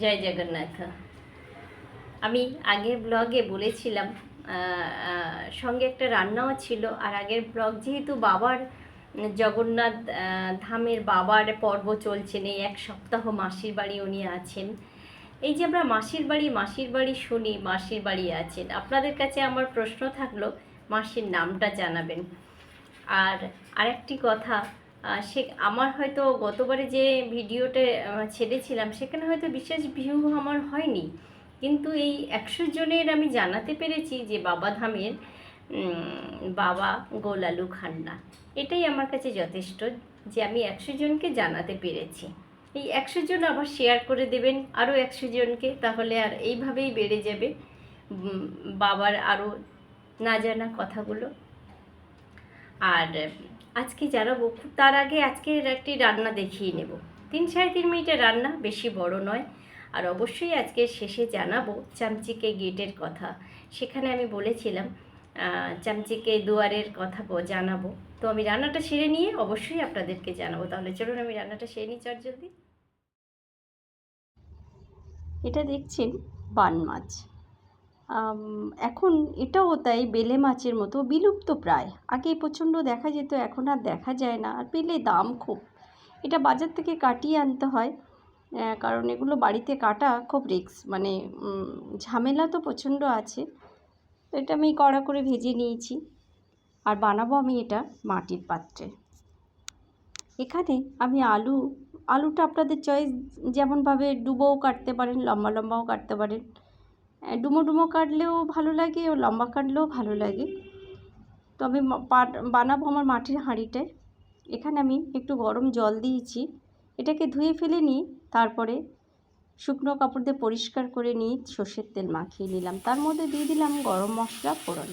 জয় জগন্নাথ। আমি আগের ব্লগে বলেছিলাম সঙ্গে একটা রান্নাও ছিল, আর আগের ব্লগ যেহেতু বাবার জগন্নাথ ধামের বাবার পর্ব চলছেন এই এক সপ্তাহ মাসির বাড়ি উনি আছেন। এই যে আমরা মাসির বাড়ি মাসির বাড়ি শুনি, মাসির বাড়ি আছেন, আপনাদের কাছে আমার প্রশ্ন থাকল, মাসির নামটা জানাবেন। আর আরেকটি কথা সে আমার হয়তো গতবারে যে ভিডিওটা ছেড়েছিলাম, সেখানে হয়তো বিশেষ ভিউ আমার হয়নি। কিন্তু এই একশো জনের আমি জানাতে পেরেছি যে বাবা ধামের বাবা গোলালু খান্না। এটাই আমার কাছে যথেষ্ট যে আমি একশো জনকে জানাতে পেরেছি। এই একশো জন আবার শেয়ার করে দেবেন আরও একশো জনকে, তাহলে আর এইভাবেই বেড়ে যাবে। বাবার আরও না জানা কথাগুলো। আর আজকে জানাব তার আগে আজকের একটি রান্না দেখিয়ে নেব। তিন সাড়ে তিন মিনিটের রান্না, বেশি বড় নয়। আর অবশ্যই আজকে শেষে জানাব চামচিকে গেটের কথা। সেখানে আমি বলেছিলাম চামচিকে দুয়ারের কথা জানাব। তো আমি রান্নাটা সেরে নিয়ে অবশ্যই আপনাদেরকে জানাব। তাহলে চলুন আমি রান্নাটা সেরে নিই চট জলদি। এটা দেখছেন বান মাছ। এখন এটাও তাই বেলে মাছের মতো বিলুপ্ত প্রায়। আগে প্রচণ্ড দেখা যেত, এখন আর দেখা যায় না। আর পেলে দাম খুব। এটা বাজার থেকে কাটিয়ে আনতে হয়। কারণ এগুলো বাড়িতে কাটা খুব রিস্ক। মানে ঝামেলা তো প্রচণ্ড আছে। এটা আমি কড়া করে ভেজে নিয়েছি। আর বানাবো আমি এটা মাটির পাত্রে। এখানে আমি আলু, আলুটা আপনাদের চয়েস যেমনভাবে ডুবোও কাটতে পারেন, লম্বা লম্বাও কাটতে পারেন। ডুমো ডুমো কাটলেও ভালো লাগে, ও লম্বা কাটলেও ভালো লাগে। তো আমি বানাবো আমার মাটির হাঁড়িটায় এখানে আমি একটু গরম জল দিয়েছি। এটাকে ধুয়ে ফেলে নিই তারপরে শুকনো কাপড় দিয়ে পরিষ্কার করে নিয়ে সর্ষের তেল মাখিয়ে নিলাম। তার মধ্যে দিয়ে দিলাম গরম মশলা ফোড়ন।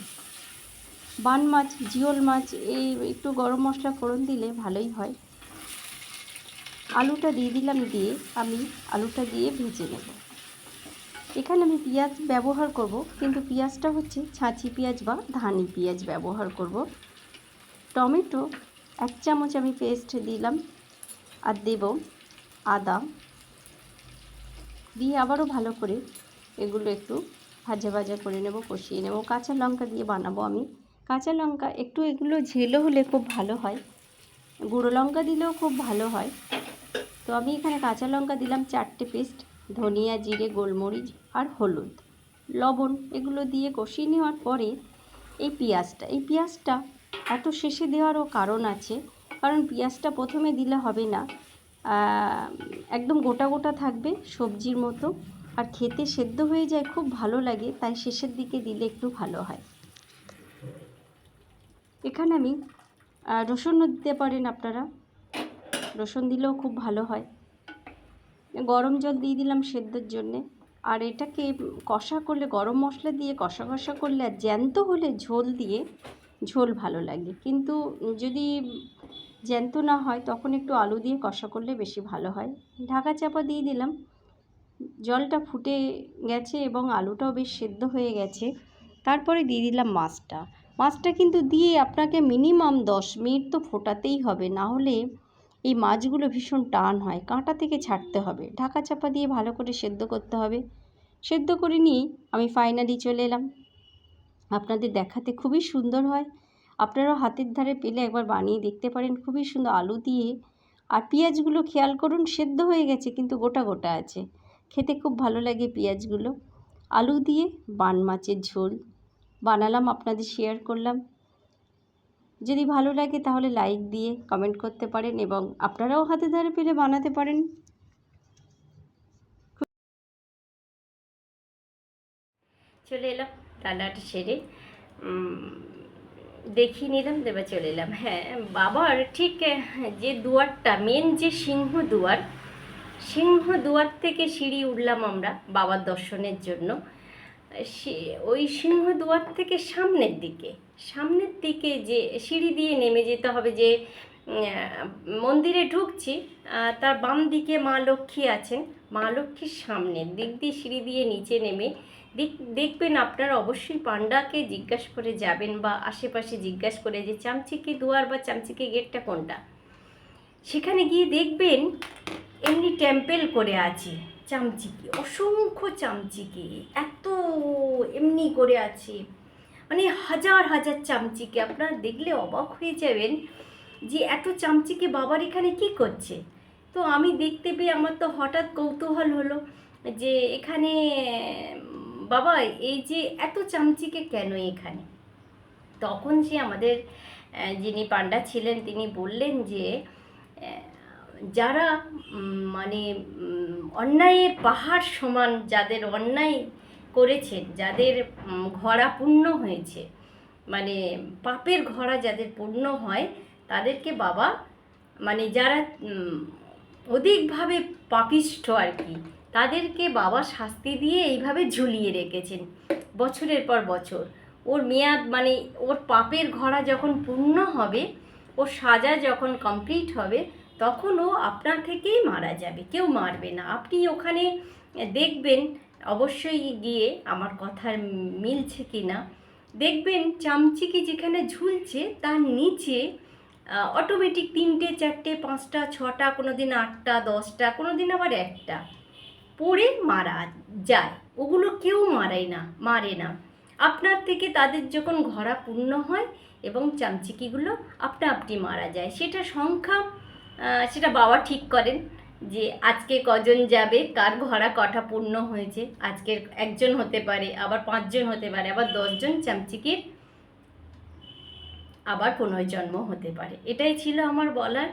বান মাছ, জিওল মাছ, এই একটু গরম মশলা ফোড়ন দিলে ভালোই হয়। আলুটা দিয়ে দিলাম দিয়ে আমি আলুটা দিয়ে ভেজে নেব। এখানে আমি পেঁয়াজ ব্যবহার করব, কিন্তু পেঁয়াজটা হচ্ছে ছাঁচি পেঁয়াজ বা ধানি পেঁয়াজ ব্যবহার করব। টমেটো এক চামচ আমি পেস্ট দিলাম, আর দেব আদা। দিয়ে আবারও ভালো করে এগুলো একটু ভাজা ভাজা করে নেব, কষিয়ে নেব। কাঁচা লঙ্কা দিয়ে বানাবো আমি। কাঁচা লঙ্কা একটু এগুলো ঝেলো হলে খুব ভালো হয়। গুঁড়ো লঙ্কা দিলেও খুব ভালো হয়। তো আমি এখানে কাঁচা লঙ্কা দিলাম চারটে পেস্ট। ধনিয়া, জিরে, গোলমরিচ আর হলুদ। লবণ এগুলো দিয়ে কষিয়ে নেওয়ার পরে এই পেঁয়াজটা এই পেঁয়াজটা এত শেষে দেওয়ারও কারণ আছে, কারণ পেঁয়াজটা প্রথমে দিলে হবে না। একদম গোটা গোটা থাকবে সবজির মতো আর খেতে সেদ্ধ হয়ে যায়, খুব ভালো লাগে, তাই শেষের দিকে দিলে একটু ভালো হয়। এখানে আমি রসুনও দিতে পারেন আপনারা। রসুন দিলেও খুব ভালো হয়। গরম জল দিয়ে দিলাম সেদ্ধর জন্যে। আর এটাকে কষা করলে, গরম মশলা দিয়ে কষা কষা করলে আর জ্যান্ত হলে ঝোল দিয়ে ঝোল ভালো লাগে। কিন্তু যদি জ্যান্ত না হয়, তখন একটু আলু দিয়ে কষা করলে বেশি ভালো হয়। ঢাকা চাপা দিয়ে দিলাম। জলটা ফুটে গেছে এবং আলুটাও বেশ সেদ্ধ হয়ে গেছে। তারপরে দিয়ে দিলাম মাছটা। মাছটা কিন্তু দিয়ে আপনাকে মিনিমাম দশ মিনিট তো ফোটাতেই হবে। না হলে এই মাছগুলো ভীষণ টান হয়, কাঁটা থেকে ছাড়তে হবে। ঢাকা চাপা দিয়ে ভালো করে সেদ্ধ করতে হবে। সেদ্ধ করে নিয়ে আমি ফাইনালি চলে এলাম। আপনাদের দেখাতে খুবই সুন্দর হয়। আপনারাও হাতের ধারে পেলে একবার বানিয়ে দেখতে পারেন। খুবই সুন্দর আলু দিয়ে। আর পেঁয়াজগুলো খেয়াল করুন, সেদ্ধ হয়ে গেছে, কিন্তু গোটা গোটা আছে। খেতে খুব ভালো লাগে পেঁয়াজগুলো। আলু দিয়ে বান মাছের ঝোল। বানালাম, আপনাদের শেয়ার করলাম। যদি ভালো লাগে তাহলে লাইক দিয়ে কমেন্ট করতে পারেন এবং আপনারাও হাতে ধারে পেলে বানাতে পারেন। চলে এলাম রান্নাটা সেরে। দেখিয়ে নিলাম দেবা চলে এলাম। হ্যাঁ বাবার ঠিক আহ, যে দুয়ারটা মেন যে সিংহ দুয়ার সিংহ দুয়ার থেকে সিঁড়ি উঠলাম আমরা বাবার দর্শনের জন্য। ওই সিংহ দুয়ার থেকে সামনের দিকে। সামনের দিকে যে সিঁড়ি দিয়ে নেমে যেতে হবে যে মন্দিরে ঢুকছি তার বাম দিকে মা লক্ষ্মী আছেন। মা লক্ষ্মীর সামনের দিক দিয়ে সিঁড়ি দিয়ে নিচে নেমে দেখ দেখবেন আপনারা অবশ্যই পান্ডাকে জিজ্ঞাসা করে যাবেন বা আশেপাশে জিজ্ঞাসা করে যে চামচিকে দুয়ার বা চামচিকে গেটটা কোনটা? সেখানে গিয়ে দেখবেন এমনি টেম্পেল করে আছে চামচিকে অসংখ্য চামচিকে এত এমনি করে আছে। মানে হাজার হাজার চামচিকে আপনারা দেখলে অবাক হয়ে যাবেন যে এত চামচিকে বাবার এখানে কি করছে? তো আমি দেখতে পেয়ে আমার তো হঠাৎ কৌতূহল হলো যে এখানে, বাবা, এই যে এত চামচিকে কেন এখানে? তখন সে আমাদের যিনি পান্ডা ছিলেন, তিনি বললেন যে যারা মানে অন্যায়ের পাহাড় সমান, যাদের অন্যায় করেছেন, যাদের ঘরা পূর্ণ হয়েছে মানে পাপের ঘরা যাদের পূর্ণ হয়, তাদেরকে বাবা মানে যারা অধিকভাবে পাপিষ্ঠ আর কি, তাদেরকে বাবা শাস্তি দিয়ে এইভাবে ঝুলিয়ে রেখেছেন, বছরের পর বছর। ওর মেয়াদ মানে ওর পাপের ঘরা যখন পূর্ণ হবে, ওর সাজা যখন কমপ্লিট হবে, তখন ও আপনার থেকেই মারা যাবে, কেউ মারবে না। আপনি ওখানে দেখবেন অবশ্যই গিয়ে আমার কথার মিলছে কি না, দেখবেন চামচিকি যেখানে ঝুলছে তার নিচে অটোমেটিক তিনটে, চারটে, পাঁচটা, ছটা কোনো দিন আটটা, দশটা কোনো দিন আবার একটা পড়ে মারা যায়। ওগুলো কেউ মারায় না, মারে না। আপনার থেকে তাদের যখন ঘরা পূর্ণ হয় এবং চামচিকিগুলো আপনা আপনি মারা যায়, সেটা সংখ্যা সেটা বাবা ঠিক করেন। যে আজকে কজন যাবে, কার ঘরা কটা পূর্ণ হয়েছে, আজকের একজন হতে পারে, আবার পাঁচজন হতে পারে, আবার দশজন চামচিকির, আবার পুনর্জন্ম হতে পারে। এটাই ছিল আমার বলার।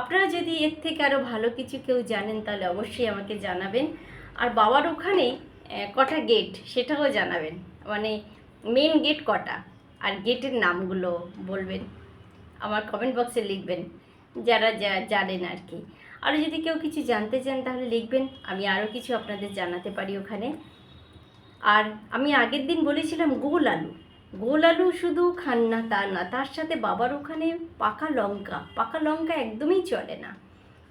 আপনারা যদি এর থেকে আরও ভালো কিছু কেউ জানেন, তাহলে অবশ্যই আমাকে জানাবেন। আর বাবার ওখানে কটা গেট সেটাও জানাবেন। মানে মেন গেট কটা, আর গেটের নামগুলো বলবেন। আমার কমেন্ট বক্সে লিখবেন, যারা যা জানেন আর কি। আরও যদি কেউ কিছু জানতে চান, তাহলে লিখবেন। আমি আরও কিছু আপনাদের জানাতে পারি ওখানে। আর আমি আগের দিন বলেছিলাম, গোল আলু। গোল আলু শুধু খান না, তা না। তার সাথে বাবার ওখানে পাকা লঙ্কা। পাকা লঙ্কা একদমই চলে না।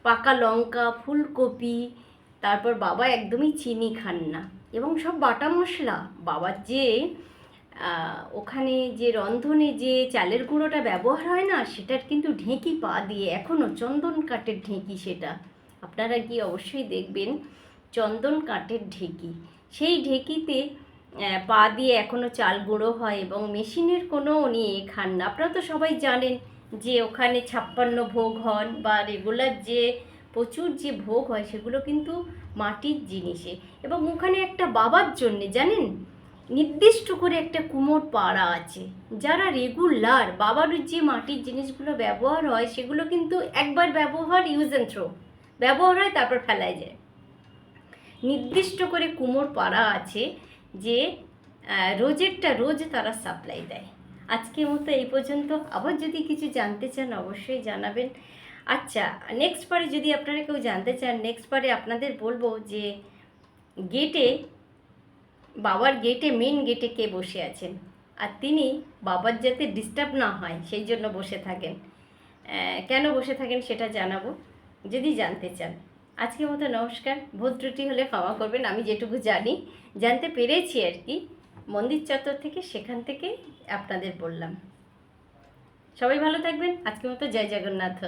পাকা লঙ্কা, ফুলকপি, তারপর বাবা একদমই চিনি খান না। এবং সব বাটা মশলা। বাবার যে ওখানে যে রন্ধনে যে চালের গুঁড়োটা ব্যবহার হয় না, সেটার কিন্তু ঢেঁকি পা দিয়ে এখনও চন্দন কাঠের ঢেঁকি সেটা। আপনারা কি অবশ্যই দেখবেন চন্দন কাঠের ঢেঁকি। সেই ঢেঁকিতে পা দিয়ে এখনও চাল গুঁড়ো হয় এবং মেশিনের কোনো উনি খান না। আপনারা তো সবাই জানেন যে ওখানে ছাপ্পান্ন ভোগ হন বা রেগুলার যে, প্রচুর যে ভোগ হয়, সেগুলো কিন্তু মাটির জিনিসে। এবং ওখানে একটা বাবার জন্যে, জানেন? নির্দিষ্ট করে একটা কুমোর পাড়া আছে। যারা রেগুলার বাবার যে মাটির জিনিসগুলো ব্যবহার হয়, সেগুলো কিন্তু একবার ব্যবহার ইউজ অ্যান্ড থ্রো ব্যবহার হয়, তারপর ফেলায় যায়। নির্দিষ্ট করে কুমোর পাড়া আছে যে রোজেরটা রোজ তারা সাপ্লাই দেয়। আজকের মতো এই পর্যন্ত। আবার যদি কিছু জানতে চান, অবশ্যই জানাবেন। আচ্ছা নেক্সট পারে যদি আপনারা কেউ জানতে চান নেক্সট পারে আপনাদের বলব যে গেটে বাবার গেটে মেন গেটে কে বসে আছেন? আর তিনি বাবার যাতে ডিস্টার্ব না হয়, সেই জন্য বসে থাকেন। কেন বসে থাকেন সেটা জানাব, যদি জানতে চান। আজকের মতো নমস্কার। ভুল ত্রুটি হলে ক্ষমা করবেন, আমি যেটুকু জানি। জানতে পেরেছি আর কি, মন্দির চত্বর থেকে সেখান থেকে আপনাদের বললাম। সবাই ভালো থাকবেন। আজকের মতো জয় জগন্নাথ।